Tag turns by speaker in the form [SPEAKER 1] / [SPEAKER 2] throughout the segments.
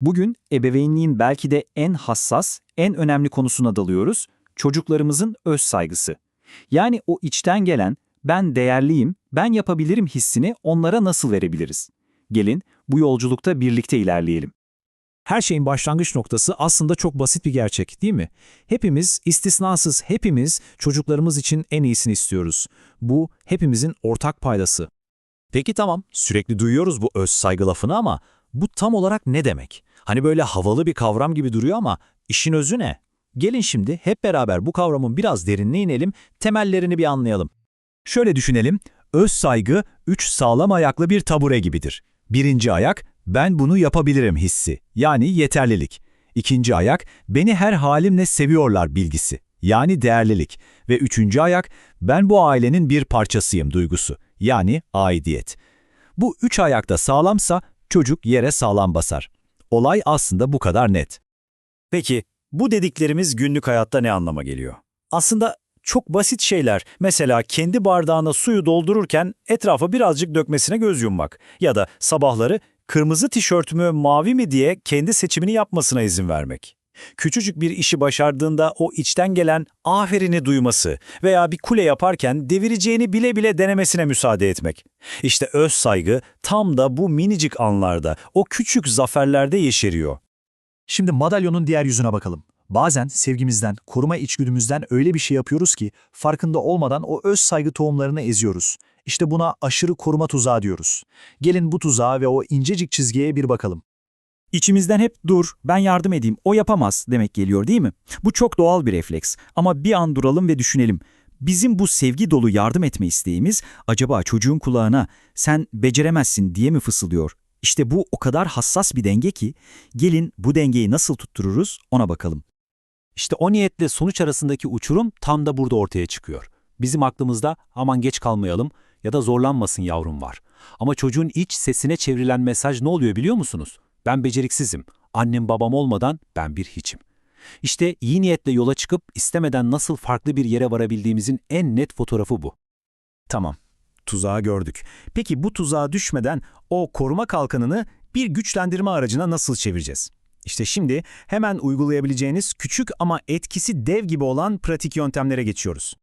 [SPEAKER 1] Bugün ebeveynliğin belki de en hassas, en önemli konusuna dalıyoruz. Çocuklarımızın öz saygısı. Yani o içten gelen ben değerliyim, ben yapabilirim hissini onlara nasıl verebiliriz? Gelin bu yolculukta birlikte ilerleyelim.
[SPEAKER 2] Her şeyin başlangıç noktası aslında çok basit bir gerçek değil mi? Hepimiz, istisnasız hepimiz çocuklarımız için en iyisini istiyoruz. Bu hepimizin ortak paydası. Peki tamam, sürekli duyuyoruz bu öz saygı lafını ama bu tam olarak ne demek? Hani böyle havalı bir kavram gibi duruyor ama işin özü ne? Gelin şimdi hep beraber bu kavramın biraz derinine inelim, temellerini bir anlayalım. Şöyle düşünelim, öz saygı üç sağlam ayaklı bir tabure gibidir. Birinci ayak, ben bunu yapabilirim hissi, yani yeterlilik. İkinci ayak, beni her halimle seviyorlar bilgisi, yani değerlilik. Ve üçüncü ayak, ben bu ailenin bir parçasıyım duygusu, yani aidiyet. Bu üç ayakta sağlamsa çocuk yere sağlam basar. Olay aslında bu kadar net.
[SPEAKER 3] Peki bu dediklerimiz günlük hayatta ne anlama geliyor? Aslında çok basit şeyler. Mesela kendi bardağına suyu doldururken etrafa birazcık dökmesine göz yummak. Ya da sabahları kırmızı tişörtümü mavi mi diye kendi seçimini yapmasına izin vermek. Küçücük bir işi başardığında o içten gelen aferini duyması veya bir kule yaparken devireceğini bile bile denemesine müsaade etmek. İşte öz saygı tam da bu minicik anlarda, o küçük zaferlerde yeşeriyor.
[SPEAKER 4] Şimdi madalyonun diğer yüzüne bakalım. Bazen sevgimizden, koruma içgüdümüzden öyle bir şey yapıyoruz ki farkında olmadan o öz saygı tohumlarını eziyoruz. İşte buna aşırı koruma tuzağı diyoruz. Gelin bu tuzağa ve o incecik çizgiye bir bakalım.
[SPEAKER 1] İçimizden hep dur, ben yardım edeyim, o yapamaz demek geliyor değil mi? Bu çok doğal bir refleks ama bir an duralım ve düşünelim. Bizim bu sevgi dolu yardım etme isteğimiz acaba çocuğun kulağına sen beceremezsin diye mi fısıldıyor? İşte bu o kadar hassas bir denge ki gelin bu dengeyi nasıl tuttururuz ona bakalım.
[SPEAKER 5] İşte o niyetle sonuç arasındaki uçurum tam da burada ortaya çıkıyor. Bizim aklımızda aman geç kalmayalım ya da zorlanmasın yavrum var. Ama çocuğun iç sesine çevrilen mesaj ne oluyor biliyor musunuz? Ben beceriksizim. Annem babam olmadan ben bir hiçim. İşte iyi niyetle yola çıkıp istemeden nasıl farklı bir yere varabildiğimizin en net fotoğrafı bu.
[SPEAKER 2] Tamam, tuzağı gördük. Peki bu tuzağa düşmeden o koruma kalkanını bir güçlendirme aracına nasıl çevireceğiz? İşte şimdi hemen uygulayabileceğiniz küçük ama etkisi dev gibi olan pratik yöntemlere geçiyoruz.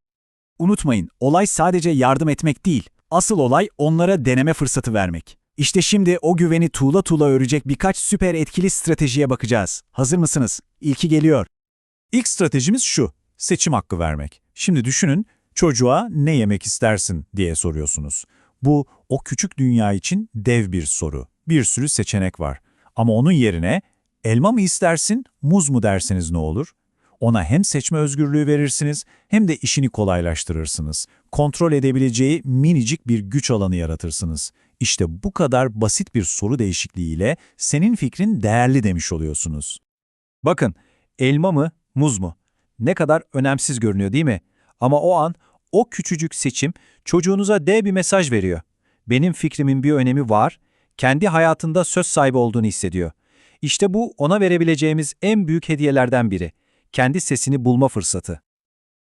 [SPEAKER 4] Unutmayın, olay sadece yardım etmek değil. Asıl olay onlara deneme fırsatı vermek. İşte şimdi o güveni tuğla tuğla örecek birkaç süper etkili stratejiye bakacağız. Hazır mısınız? İlki geliyor.
[SPEAKER 2] İlk stratejimiz şu, seçim hakkı vermek. Şimdi düşünün, çocuğa ne yemek istersin diye soruyorsunuz. Bu, o küçük dünya için dev bir soru. Bir sürü seçenek var. Ama onun yerine, elma mı istersin, muz mu derseniz ne olur? Ona hem seçme özgürlüğü verirsiniz, hem de işini kolaylaştırırsınız. Kontrol edebileceği minicik bir güç alanı yaratırsınız. İşte bu kadar basit bir soru değişikliğiyle senin fikrin değerli demiş oluyorsunuz. Bakın, elma mı, muz mu? Ne kadar önemsiz görünüyor değil mi? Ama o an o küçücük seçim çocuğunuza dev bir mesaj veriyor. Benim fikrimin bir önemi var, kendi hayatında söz sahibi olduğunu hissediyor. İşte bu ona verebileceğimiz en büyük hediyelerden biri. Kendi sesini bulma fırsatı.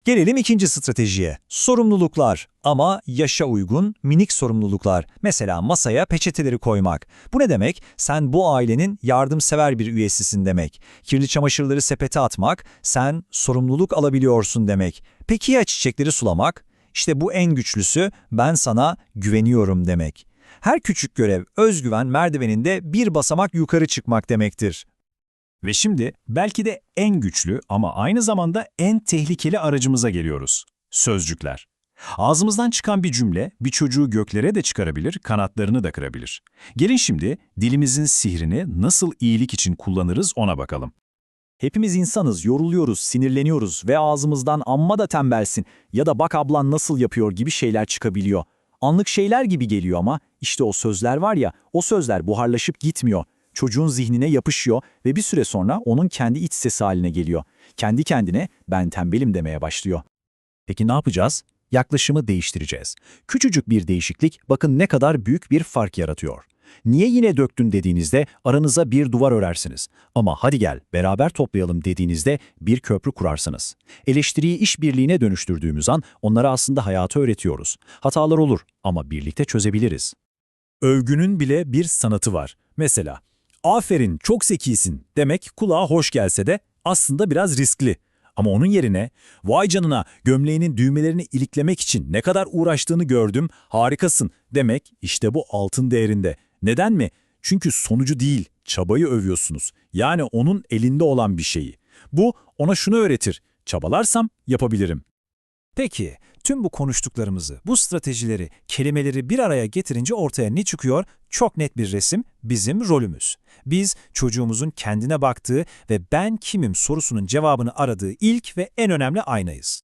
[SPEAKER 2] Gelelim ikinci stratejiye. Sorumluluklar ama yaşa uygun minik sorumluluklar. Mesela masaya peçeteleri koymak. Bu ne demek? Sen bu ailenin yardımsever bir üyesisin demek. Kirli çamaşırları sepete atmak, sen sorumluluk alabiliyorsun demek. Peki ya çiçekleri sulamak? İşte bu en güçlüsü ben sana güveniyorum demek. Her küçük görev özgüven merdiveninde bir basamak yukarı çıkmak demektir. Ve şimdi belki de en güçlü ama aynı zamanda en tehlikeli aracımıza geliyoruz. Sözcükler. Ağzımızdan çıkan bir cümle bir çocuğu göklere de çıkarabilir, kanatlarını da kırabilir. Gelin şimdi dilimizin sihrini nasıl iyilik için kullanırız ona bakalım.
[SPEAKER 4] Hepimiz insanız, yoruluyoruz, sinirleniyoruz ve ağzımızdan amma da tembelsin ya da bak ablan nasıl yapıyor gibi şeyler çıkabiliyor. Anlık şeyler gibi geliyor ama işte o sözler var ya, o sözler buharlaşıp gitmiyor. Çocuğun zihnine yapışıyor ve bir süre sonra onun kendi iç sesi haline geliyor. Kendi kendine ben tembelim demeye başlıyor. Peki ne yapacağız? Yaklaşımı değiştireceğiz. Küçücük bir değişiklik bakın ne kadar büyük bir fark yaratıyor. Niye yine döktün dediğinizde aranıza bir duvar örersiniz. Ama hadi gel beraber toplayalım dediğinizde bir köprü kurarsınız. Eleştiriyi işbirliğine dönüştürdüğümüz an onlara aslında hayatı öğretiyoruz. Hatalar olur ama birlikte çözebiliriz.
[SPEAKER 2] Övgünün bile bir sanatı var. Mesela, aferin çok zekisin demek kulağa hoş gelse de aslında biraz riskli. Ama onun yerine vay canına gömleğinin düğmelerini iliklemek için ne kadar uğraştığını gördüm harikasın demek işte bu altın değerinde. Neden mi? Çünkü sonucu değil çabayı övüyorsunuz. Yani onun elinde olan bir şeyi. Bu ona şunu öğretir. Çabalarsam yapabilirim.
[SPEAKER 6] Peki, tüm bu konuştuklarımızı, bu stratejileri, kelimeleri bir araya getirince ortaya ne çıkıyor? Çok net bir resim, bizim rolümüz. Biz çocuğumuzun kendine baktığı ve ben kimim sorusunun cevabını aradığı ilk ve en önemli aynayız.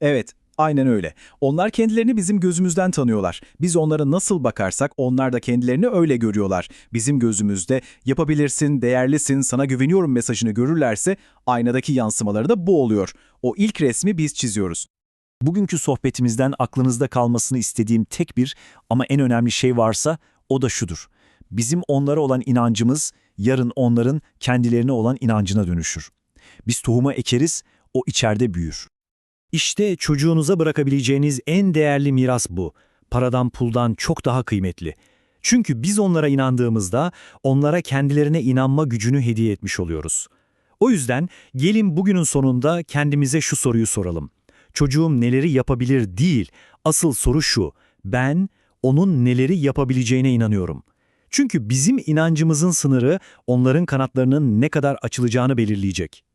[SPEAKER 4] Evet, aynen öyle. Onlar kendilerini bizim gözümüzden tanıyorlar. Biz onlara nasıl bakarsak onlar da kendilerini öyle görüyorlar. Bizim gözümüzde yapabilirsin, değerlisin, sana güveniyorum mesajını görürlerse aynadaki yansımaları da bu oluyor. O ilk resmi biz çiziyoruz.
[SPEAKER 3] Bugünkü sohbetimizden aklınızda kalmasını istediğim tek bir ama en önemli şey varsa o da şudur. Bizim onlara olan inancımız yarın onların kendilerine olan inancına dönüşür. Biz tohuma ekeriz, o içeride büyür. İşte çocuğunuza bırakabileceğiniz en değerli miras bu. Paradan puldan çok daha kıymetli. Çünkü biz onlara inandığımızda onlara kendilerine inanma gücünü hediye etmiş oluyoruz. O yüzden gelin bugünün sonunda kendimize şu soruyu soralım. Çocuğum neleri yapabilir değil, asıl soru şu, ben onun neleri yapabileceğine inanıyorum. Çünkü bizim inancımızın sınırı onların kanatlarının ne kadar açılacağını belirleyecek.